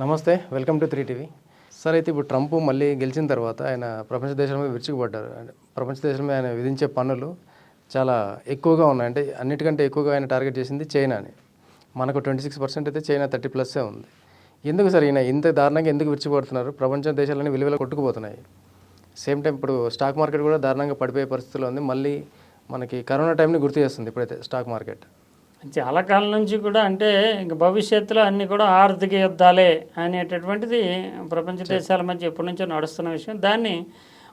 నమస్తే welcome to three TV. Sir అయితే ఇప్పుడు ట్రంప్ మళ్ళీ గెలిచిన తర్వాత ఆయన ప్రపంచ దేశాల మీద విరుచుకుపడ్డారు. అంటే ప్రపంచ దేశాల మీద ఆయన విధించే పన్నులు చాలా ఎక్కువగా ఉన్నాయి. అంటే అన్నిటికంటే ఎక్కువగా ఆయన టార్గెట్ చేసింది చైనాని. మనకు ట్వంటీ సిక్స్ పర్సెంట్ అయితే చైనా థర్టీ ప్లస్సే ఉంది. ఎందుకు సార్ ఈయన ఇంత దారుణంగా ఎందుకు విరుచుకుపడుతున్నారు? ప్రపంచ దేశాలన్నీ విలువలు కొట్టుకుపోతున్నాయి. సేమ్ టైం ఇప్పుడు స్టాక్ మార్కెట్ కూడా దారుణంగా పడిపోయే పరిస్థితిలో ఉంది. మళ్ళీ మనకి కరోనా టైంని గుర్తు చేస్తుంది ఇప్పుడైతే స్టాక్ మార్కెట్. చాలా కాలం నుంచి కూడా అంటే ఇంక భవిష్యత్తులో అన్ని కూడా ఆర్థిక యుద్ధాలే అనేటటువంటిది ప్రపంచ దేశాల మధ్య ఎప్పటి నుంచో నడుస్తున్న విషయం. దాన్ని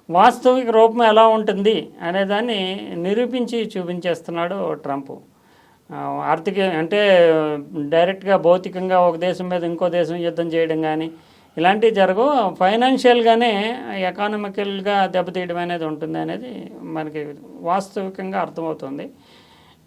వాస్తవిక రూపం ఎలా ఉంటుంది అనే దాన్ని నిరూపించి చూపించేస్తున్నాడు ట్రంప్. ఆర్థిక అంటే డైరెక్ట్గా భౌతికంగా ఒక దేశం మీద ఇంకో దేశం యుద్ధం చేయడం కానీ ఇలాంటివి జరగవు. ఫైనాన్షియల్గానే ఎకానమికల్గా దెబ్బతీయడం అనేది ఉంటుంది అనేది మనకి వాస్తవికంగా అర్థమవుతుంది.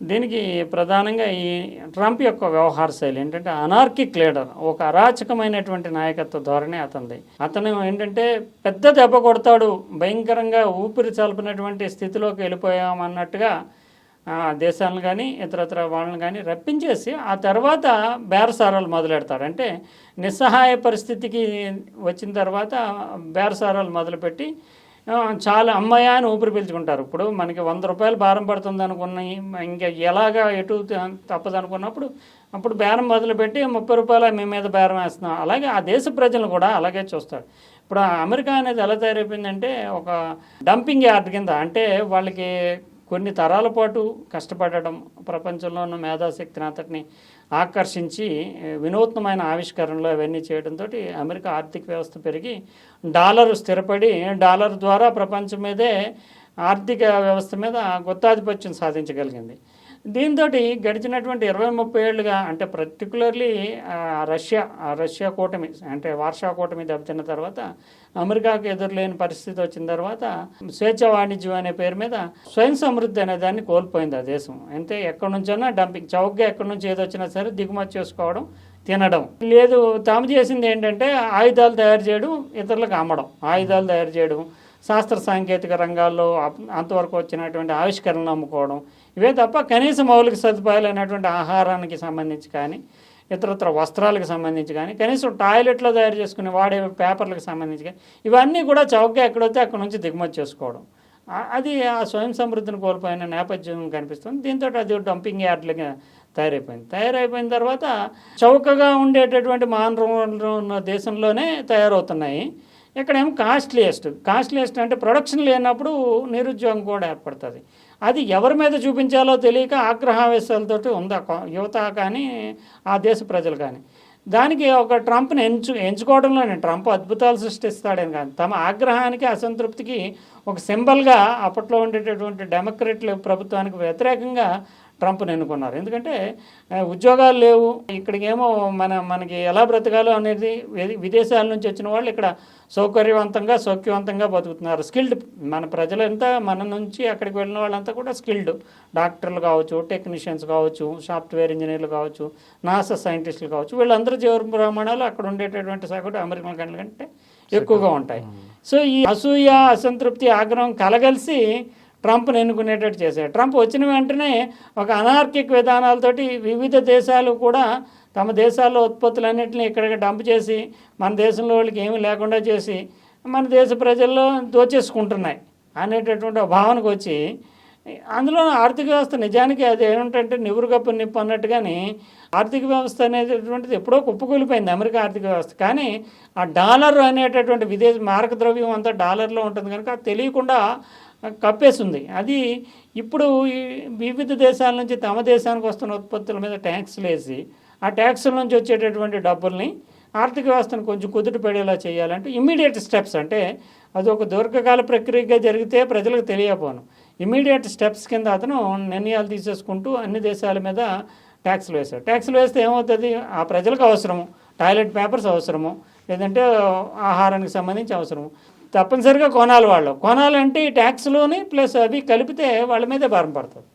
దీనికి ప్రధానంగా ఈ ట్రంప్ యొక్క వ్యవహార శైలి ఏంటంటే అనార్కిక్ లీడర్ ఒక అరాచకమైనటువంటి నాయకత్వ ధోరణి అతనిది. అతను ఏంటంటే పెద్ద దెబ్బ కొడతాడు భయంకరంగా ఊపిరి చల్పినటువంటి స్థితిలోకి వెళ్ళిపోయామన్నట్టుగా దేశాలను కానీ ఇతరత్ర వాళ్ళని కానీ రప్పించేసి ఆ తర్వాత బేరసారాలు మొదలెడతాడు. అంటే నిస్సహాయ పరిస్థితికి వచ్చిన తర్వాత బేరసారాలు మొదలుపెట్టి చాలా అమ్మాయ అని ఊపిరి పీల్చుకుంటారు. ఇప్పుడు మనకి వంద రూపాయలు భారం పడుతుంది అనుకున్నాయి. ఇంకా ఎలాగా ఎటు తప్పదు అనుకున్నప్పుడు అప్పుడు బేరం మొదలుపెట్టి ముప్పై రూపాయలు మీ మీద బేరం వేస్తున్నాం. అలాగే ఆ దేశ ప్రజలు కూడా అలాగే చూస్తారు. ఇప్పుడు అమెరికా అనేది ఎలా తయారైపోయిందంటే ఒక డంపింగ్ యార్డ్ కింద అంటే వాళ్ళకి కొన్ని తరాల పాటు కష్టపడడం ప్రపంచంలో ఉన్న మేధాశక్తిని అంతటిని ఆకర్షించి వినూత్నమైన ఆవిష్కరణలు అవన్నీ చేయడంతో అమెరికా ఆర్థిక వ్యవస్థ పెరిగి డాలర్ స్థిరపడి డాలర్ ద్వారా ప్రపంచం మీదే ఆర్థిక వ్యవస్థ మీద గుత్తాధిపత్యం సాధించగలిగింది. దీంతో గడిచినటువంటి ఇరవై ముప్పై ఏళ్ళుగా అంటే పర్టికులర్లీ రష్యా ఆ రష్యా కూటమి అంటే వార్షా కూటమి దెబ్బతిన్న తర్వాత అమెరికాకు ఎదురులేని పరిస్థితి వచ్చిన తర్వాత స్వేచ్ఛ వాణిజ్యం అనే పేరు మీద స్వయం సమృద్ధి అనే దాన్ని కోల్పోయింది ఆ దేశం. అంటే ఎక్కడి నుంచైనా డంపింగ్ చౌకగా ఎక్కడి నుంచి ఏది వచ్చినా సరే దిగుమతి చేసుకోవడం తినడం. లేదు తాము చేసింది ఏంటంటే ఆయుధాలు తయారు చేయడం ఇతరులకు అమ్మడం. ఆయుధాలు తయారు చేయడం శాస్త్ర సాంకేతిక రంగాల్లో అంతవరకు వచ్చినటువంటి ఆవిష్కరణలు అమ్ముకోవడం. ఇవే తప్ప కనీస మౌలిక సదుపాయాలు అయినటువంటి ఆహారానికి సంబంధించి కానీ ఇతరత్ర వస్త్రాలకు సంబంధించి కానీ కనీసం టాయిలెట్లో తయారు చేసుకునే వాడే పేపర్లకు సంబంధించి కానీ ఇవన్నీ కూడా చౌకగా ఎక్కడొస్తే అక్కడ నుంచి దిగుమతి చేసుకోవడం. అది ఆ స్వయం సమృద్ధిని కోల్పోయిన నేపథ్యం కనిపిస్తుంది. దీంతో అది డంపింగ్ యార్డ్లుగా తయారైపోయింది. తయారైపోయిన తర్వాత చౌకగా ఉండేటటువంటి మానవ ఉన్న దేశంలోనే తయారవుతున్నాయి. ఇక్కడేమో కాస్ట్లీయెస్ట్. కాస్ట్లీయెస్ట్ అంటే ప్రొడక్షన్ లేనప్పుడు నిరుద్యోగం కూడా ఏర్పడుతుంది. అది ఎవరి మీద చూపించాలో తెలియక ఆగ్రహావేశాలతోటి ఉంది? యువత కానీ ఆ దేశ ప్రజలు కానీ. దానికి ఒక ట్రంప్ని ఎంచు ఎంచుకోవడంలోనే ట్రంప్ అద్భుతాలు సృష్టిస్తాడని కానీ తమ ఆగ్రహానికి అసంతృప్తికి ఒక సింబల్గా అప్పట్లో ఉండేటటువంటి డెమోక్రెట్ల ప్రభుత్వానికి వ్యతిరేకంగా ట్రంప్ని ఎన్నుకున్నారు. ఎందుకంటే ఉద్యోగాలు లేవు. ఇక్కడికేమో మన మనకి ఎలా బ్రతకాలో అనేది విదేశాల నుంచి వచ్చిన వాళ్ళు ఇక్కడ సౌకర్యవంతంగా సౌఖ్యవంతంగా బతుకుతున్నారు. స్కిల్డ్ మన ప్రజలంతా మన నుంచి అక్కడికి వెళ్ళిన వాళ్ళంతా కూడా స్కిల్డ్. డాక్టర్లు కావచ్చు టెక్నీషియన్స్ కావచ్చు సాఫ్ట్వేర్ ఇంజనీర్లు కావచ్చు నాసా సైంటిస్టులు కావచ్చు వీళ్ళందరూ జీవన ప్రమాణాలు అక్కడ ఉండేటటువంటి సగటు అమెరికన్ కంటే ఎక్కువగా ఉంటాయి. సో ఈ అసూయ అసంతృప్తి ఆగ్రహం కలగలిసి ట్రంప్ను ఎన్నుకునేటట్టు చేశాడు ట్రంప్ వచ్చిన వెంటనే ఒక అనార్కిక్ విధానాలతోటి వివిధ దేశాలు కూడా తమ దేశాల్లో ఉత్పత్తులన్నింటినీ ఇక్కడికి డంప్ చేసి మన దేశంలో వాళ్ళకి ఏమీ లేకుండా చేసి మన దేశ ప్రజల్లో దోచేసుకుంటున్నాయి అనేటటువంటి భావనకు వచ్చి అందులో ఆర్థిక వ్యవస్థ నిజానికి అది ఏమిటంటే నివురుగప్పు నిప్పు అన్నట్టుగాని ఆర్థిక వ్యవస్థ అనేటటువంటిది ఎప్పుడో కుప్పకూలిపోయింది అమెరికా ఆర్థిక వ్యవస్థ. కానీ ఆ డాలర్ అనేటటువంటి విదేశ మారక ద్రవ్యం అంతా డాలర్లో ఉంటుంది కనుక తెలియకుండా కప్పేసింది. అది ఇప్పుడు ఈ వివిధ దేశాల నుంచి తమ దేశానికి వస్తున్న ఉత్పత్తుల మీద ట్యాక్స్లు వేసి ఆ ట్యాక్స్ల నుంచి వచ్చేటటువంటి డబ్బుల్ని ఆర్థిక వ్యవస్థను కొంచెం కుదుట పడేలా చేయాలంటే ఇమ్మీడియట్ స్టెప్స్. అంటే అది ఒక దీర్ఘకాల ప్రక్రియగా జరిగితే ప్రజలకు తెలియకపోను. ఇమ్మీడియట్ స్టెప్స్ కింద అతను నిర్ణయాలు తీసేసుకుంటూ అన్ని దేశాల మీద ట్యాక్స్లు వేశాడు. ట్యాక్స్లు వేస్తే ఏమవుతుంది? ఆ ప్రజలకు అవసరము. టాయిలెట్ పేపర్స్ అవసరము. లేదంటే ఆహారానికి సంబంధించి అవసరము. తప్పనిసరిగా కొనాలి వాళ్ళు. కొనాలంటే ఈ ట్యాక్స్లోని ప్లస్ అవి కలిపితే వాళ్ళ మీదే భారం పడుతుంది.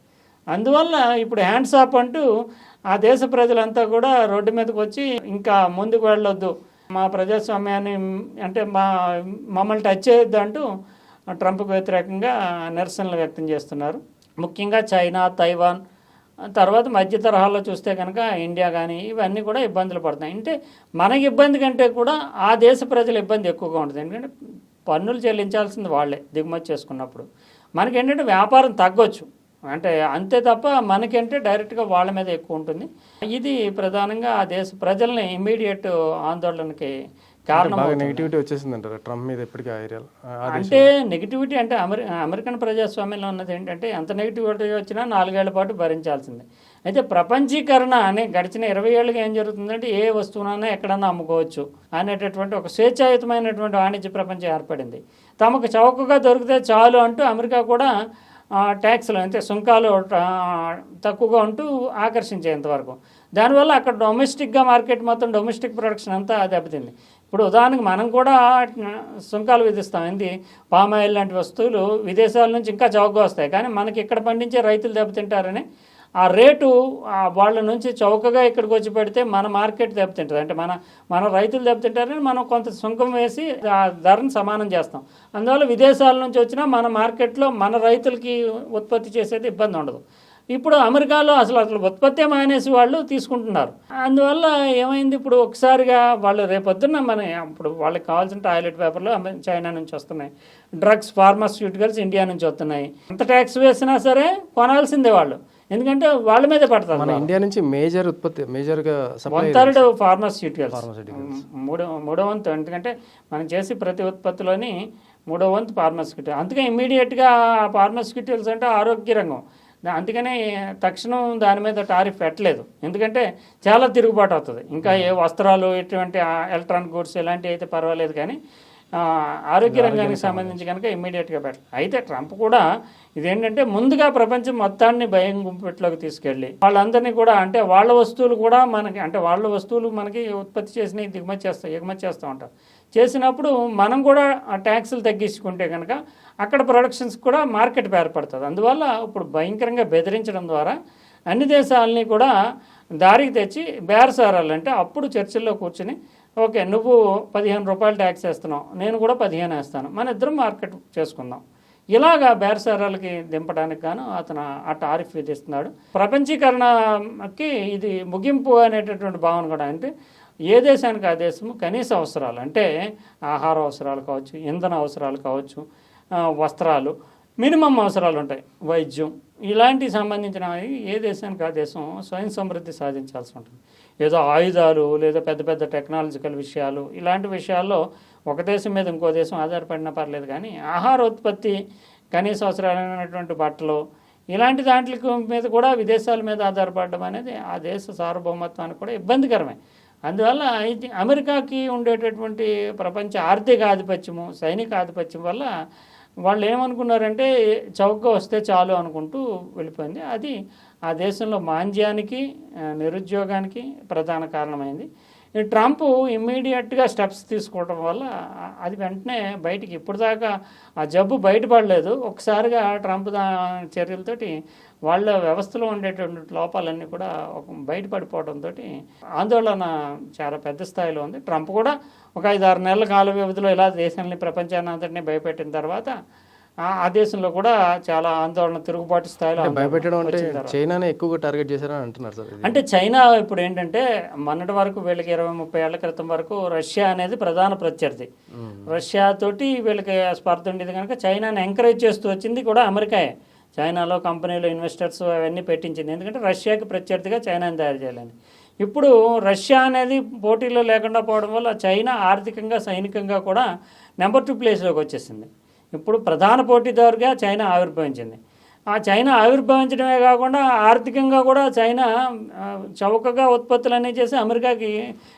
అందువల్ల ఇప్పుడు హ్యాండ్స్ ఆఫ్ అంటూ ఆ దేశ ప్రజలంతా కూడా రోడ్డు మీదకి వచ్చి ఇంకా ముందుకు వెళ్ళొద్దు. మా ప్రజాస్వామ్యాన్ని అంటే మా మమ్మల్ని టచ్ చేయొద్దు అంటూ ట్రంప్కు వ్యతిరేకంగా నిరసనలు వ్యక్తం చేస్తున్నారు. ముఖ్యంగా చైనా తైవాన్ తర్వాత మధ్య తరహాలో చూస్తే కనుక ఇండియా కానీ ఇవన్నీ కూడా ఇబ్బందులు పడుతున్నాయి. అంటే మనకి ఇబ్బంది కంటే కూడా ఆ దేశ ప్రజల ఇబ్బంది ఎక్కువగా ఉంటుంది. ఎందుకంటే పన్నులు చెల్లించాల్సింది వాళ్ళే దిగుమతి చేసుకున్నప్పుడు. మనకి ఏంటంటే వ్యాపారం తగ్గొచ్చు. అంటే అంతే తప్ప మనకంటే డైరెక్ట్గా వాళ్ళ మీద ఎక్కువ ఉంటుంది. ఇది ప్రధానంగా ఆ దేశ ప్రజల్ని ఇమీడియట్ ఆందోళనకి కారణం నెగిటివిటీ వచ్చేసింది అంటారు ట్రంప్ మీద ఆ దేశం అంటే నెగిటివిటీ అంటే అమెరి అమెరికన్ ప్రజాస్వామ్యంలో ఉన్నది ఏంటంటే ఎంత నెగిటివిటీ వచ్చినా నాలుగేళ్ళ పాటు భరించాల్సిందే. అయితే ప్రపంచీకరణ అనే గడిచిన ఇరవై ఏళ్ళకి ఏం జరుగుతుందంటే ఏ వస్తువునైనా ఎక్కడన్నా అమ్ముకోవచ్చు అనేటటువంటి ఒక స్వేచ్ఛాయుతమైనటువంటి వాణిజ్య ప్రపంచం ఏర్పడింది. తమకు చౌకగా దొరికితే చాలు అంటూ అమెరికా కూడా ట్యాక్స్లు అంటే సుంకాలు తక్కువగా ఉంటూ ఆకర్షించేంతవరకు దానివల్ల అక్కడ డొమెస్టిక్గా మార్కెట్ మొత్తం డొమెస్టిక్ ప్రొడక్షన్ అంతా దెబ్బతింది. ఇప్పుడు ఉదాహరణకు మనం కూడా సుంకాలు విధిస్తాం. ఏంటి పామాయిల్ లాంటి వస్తువులు విదేశాల నుంచి ఇంకా చౌకగా వస్తాయి. కానీ మనకి ఇక్కడ పండించే రైతులు దెబ్బతింటారని ఆ రేటు వాళ్ళ నుంచి చౌకగా ఇక్కడికి వచ్చి పెడితే మన మార్కెట్ దెబ్బతింటుంది. అంటే మన మన రైతులు దెబ్బతింటారని మనం కొంత సుంకం వేసి ఆ ధరను సమానం చేస్తాం. అందువల్ల విదేశాల నుంచి వచ్చినా మన మార్కెట్లో మన రైతులకి ఉత్పత్తి చేసేది ఇబ్బంది ఉండదు ఇప్పుడు అమెరికాలో అసలు అసలు ఉత్పత్తి మానేసి వాళ్ళు తీసుకుంటున్నారు. అందువల్ల ఏమైంది ఇప్పుడు ఒకసారిగా వాళ్ళు రేపొద్దున్న మన ఇప్పుడు వాళ్ళకి కావాల్సిన టాయిలెట్ పేపర్లు చైనా నుంచి వస్తున్నాయి. డ్రగ్స్ ఫార్మాస్యూటికల్స్ ఇండియా నుంచి వస్తున్నాయి. ఎంత ట్యాక్స్ వేసినా సరే కొనాల్సిందే వాళ్ళు. ఎందుకంటే వాళ్ళ మీదే పడుతుంది మన ఇండియా నుంచి మేజర్ ఉత్పత్తి మేజర్గా వన్ థర్డ్ ఫార్మాస్యూటికల్స్. మూడో మూడో వంతు. ఎందుకంటే మనం చేసే ప్రతి ఉత్పత్తిలోని మూడో వంతు ఫార్మాస్యూటికల్. అందుకే ఇమీడియట్గా ఫార్మాస్యూటికల్స్ అంటే ఆరోగ్య రంగం. అందుకనే తక్షణం దాని మీద టారిఫ్ పెట్టలేదు. ఎందుకంటే చాలా తిరుగుబాటు అవుతుంది. ఇంకా ఏ వస్త్రాలు ఎటువంటి ఎలక్ట్రానిక్ గూడ్స్ ఇలాంటివి అయితే పర్వాలేదు కానీ ఆరోగ్య రంగానికి సంబంధించి కనుక ఇమ్మీడియట్గా పెట్టాలి అయితే ట్రంప్ కూడా ఇదేంటంటే ముందుగా ప్రపంచం మొత్తాన్ని భయం గుంపెట్లోకి తీసుకెళ్ళి వాళ్ళందరినీ కూడా అంటే వాళ్ళ వస్తువులు కూడా మనకి అంటే వాళ్ళ వస్తువులు మనకి ఉత్పత్తి చేసిన దిగుమతి చేస్తాం ఎగుమతి చేస్తూ ఉంటాం చేసినప్పుడు మనం కూడా ఆ ట్యాక్సులు తగ్గించుకుంటే కనుక అక్కడ ప్రొడక్షన్స్ కూడా మార్కెట్ ఏర్పడుతుంది. అందువల్ల ఇప్పుడు భయంకరంగా బెదిరించడం ద్వారా అన్ని దేశాలని కూడా దారికి తెచ్చి బేరసారాలంటే అప్పుడు చర్చిల్లో కూర్చుని ఓకే నువ్వు పదిహేను రూపాయలు ట్యాక్స్ వేస్తున్నావు నేను కూడా పదిహేను వేస్తాను. మన ఇద్దరం మార్కెట్ చేసుకుందాం. ఇలాగా బేరసారాలకి దింపడానికి గాను అతను ఆ టారిఫ్ విధిస్తున్నాడు. ప్రపంచీకరణకి ఇది ముగింపు అనేటటువంటి భావన కూడా అంటే ఏ దేశానికి ఆ దేశము కనీస అవసరాలు అంటే ఆహార అవసరాలు కావచ్చు ఇంధన అవసరాలు కావచ్చు వస్త్రాలు. మినిమం అవసరాలు ఉంటాయి. వైద్యం. ఇలాంటి సంబంధించినవి ఏ దేశానికి ఆ దేశం స్వయం సమృద్ధి సాధించాల్సి ఉంటుంది. ఏదో ఆయుధాలు లేదా పెద్ద పెద్ద టెక్నాలజికల్ విషయాలు ఇలాంటి విషయాల్లో ఒక దేశం మీద ఇంకో దేశం ఆధారపడినా పర్లేదు కానీ ఆహార ఉత్పత్తి కనీస అవసరాలైనటువంటి బట్టలు ఇలాంటి దాంట్ల మీద కూడా విదేశాల మీద ఆధారపడడం అనేది ఆ దేశ సార్వభౌమత్వానికి కూడా ఇబ్బందికరమే. అందువల్ల అమెరికాకి ఉండేటటువంటి ప్రపంచ ఆర్థిక ఆధిపత్యము సైనిక ఆధిపత్యం వల్ల వాళ్ళు ఏమనుకున్నారంటే చౌకగా వస్తే చాలు అనుకుంటూ వెళ్ళిపోయింది. అది ఆ దేశంలో మాంద్యానికి నిరుద్యోగానికి ప్రధాన కారణమైంది. ట్రంప్ ఇమ్మీడియట్గా స్టెప్స్ తీసుకోవడం వల్ల అది వెంటనే బయటికి ఇప్పుడు దాకా ఆ జబ్బు బయటపడలేదు. ఒకసారిగా ట్రంప్ దా చర్యలతోటి వాళ్ళ వ్యవస్థలో ఉండేటువంటి లోపాలన్నీ కూడా ఒక బయటపడిపోవడంతో ఆందోళన చాలా పెద్ద స్థాయిలో ఉంది. ట్రంప్ కూడా ఒక ఐదు ఆరు నెలల కాల వ్యవధిలో ఇలా దేశాన్ని ప్రపంచాన్ని అంతటినీ భయపెట్టిన తర్వాత ఆ దేశంలో కూడా చాలా ఆందోళన తిరుగుబాటు స్థాయిలో భయపెట్టడం అంటే. చైనానే ఎక్కువగా టార్గెట్ చేశారని అంటున్నారు సార్ అంటే చైనా ఇప్పుడు ఏంటంటే మొన్నటి వరకు వీళ్ళకి ఇరవై ముప్పై ఏళ్ళ క్రితం వరకు రష్యా అనేది ప్రధాన ప్రత్యర్థి. రష్యా తోటి వీళ్ళకి స్పర్ధ ఉండేది కనుక చైనాని ఎంకరేజ్ చేస్తూ వచ్చింది కూడా అమెరికాయే. చైనాలో కంపెనీలు ఇన్వెస్టర్స్ అవన్నీ పెట్టించింది. ఎందుకంటే రష్యాకి ప్రత్యర్థిగా చైనాని తయారు చేయాలని. ఇప్పుడు రష్యా అనేది పోటీలో లేకుండా పోవడం వల్ల చైనా ఆర్థికంగా సైనికంగా కూడా నెంబర్ టూ ప్లేస్లోకి వచ్చేసింది. ఇప్పుడు ప్రధాన పోటీదారుగా చైనా ఆవిర్భవించింది. ఆ చైనా ఆవిర్భవించడమే కాకుండా ఆర్థికంగా కూడా చైనా చౌకగా ఉత్పత్తులు అనేవి చేసి అమెరికాకి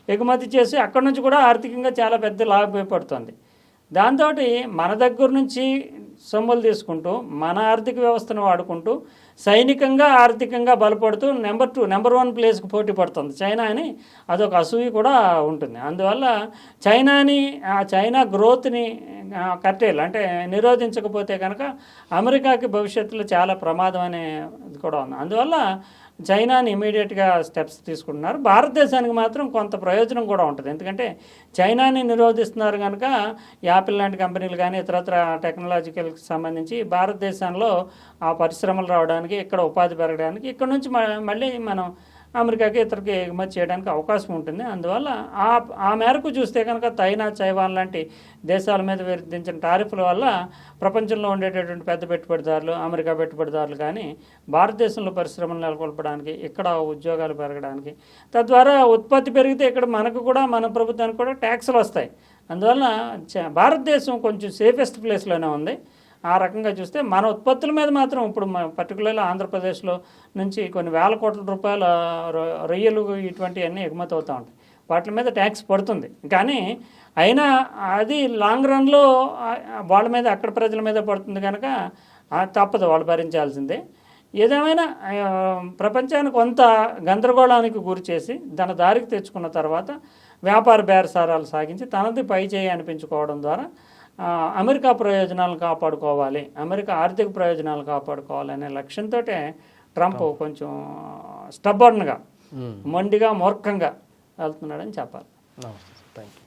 ఎగుమతి చేసి అక్కడి నుంచి కూడా ఆర్థికంగా చాలా పెద్ద లాభపడుతుంది దాంతో మన దగ్గర నుంచి సొమ్ములు తీసుకుంటూ మన ఆర్థిక వ్యవస్థను వాడుకుంటూ సైనికంగా ఆర్థికంగా బలపడుతూ నెంబర్ టూ నెంబర్ వన్ ప్లేస్కి పోటీ పడుతుంది. చైనా అని అదొక అసూయి కూడా ఉంటుంది. అందువల్ల చైనాని ఆ చైనా గ్రోత్ని కట్టేయాలి. అంటే నిరోధించకపోతే కనుక అమెరికాకి భవిష్యత్తులో చాలా ప్రమాదం అనేది కూడా ఉంది. అందువల్ల చైనాని ఇమీడియట్గా స్టెప్స్ తీసుకుంటున్నారు. భారతదేశానికి మాత్రం కొంత ప్రయోజనం కూడా ఉంటుంది. ఎందుకంటే చైనాని నిరోధిస్తున్నారు కనుక యాపిల్ లాంటి కంపెనీలు కానీ ఇతరత్ర టెక్నాలజికల్కి సంబంధించి భారతదేశంలో ఆ పరిశ్రమలు రావడానికి ఇక్కడ ఉపాధి పెరగడానికి ఇక్కడ నుంచి మ- మళ్ళీ మనం అమెరికాకి ఇతరకి ఎగుమతి చేయడానికి అవకాశం ఉంటుంది. అందువల్ల ఆ ఆ మేరకు చూస్తే కనుక చైనా చైవాన్ లాంటి దేశాల మీద విధించిన టారిఫ్ల వల్ల ప్రపంచంలో ఉండేటటువంటి పెద్ద పెట్టుబడిదారులు అమెరికా పెట్టుబడిదారులు కానీ భారతదేశంలో పరిశ్రమలు నెలకొల్పడానికి ఇక్కడ ఉద్యోగాలు పెరగడానికి తద్వారా ఉత్పత్తి పెరిగితే ఇక్కడ మనకు కూడా మన ప్రభుత్వానికి కూడా ట్యాక్సులు వస్తాయి. అందువల్ల చ- భారతదేశం కొంచెం సేఫెస్ట్ ప్లేస్లోనే ఉంది. ఆ రకంగా చూస్తే మన ఉత్పత్తుల మీద మాత్రం ఇప్పుడు పర్టికులర్గా ఆంధ్రప్రదేశ్లో నుంచి కొన్ని వేల కోట్ల రూపాయల రొయ్యలు ఇటువంటివన్నీ ఎగుమతి అవుతూ ఉంటాయి. వాటి మీద ట్యాక్స్ పడుతుంది. కానీ అయినా అది లాంగ్ రన్లో వాళ్ళ మీద అక్కడ ప్రజల మీద పడుతుంది కనుక తప్పదు వాళ్ళు భరించాల్సిందే. ఏదేమైనా ప్రపంచాన్ని కొంత గందరగోళానికి గురి చేసి తన దారికి తెచ్చుకున్న తర్వాత వ్యాపార బేరసారాలు సాగించి తనది పై చేయి అనిపించుకోవడం ద్వారా అమెరికా ప్రయోజనాలను కాపాడుకోవాలి అమెరికా ఆర్థిక ప్రయోజనాలు కాపాడుకోవాలి అనే లక్ష్యంతో ట్రంప్. కొంచెం స్టబ్బర్న్గా మొండిగా మూర్ఖంగా వెళ్తున్నాడని చెప్పాలి. Thank you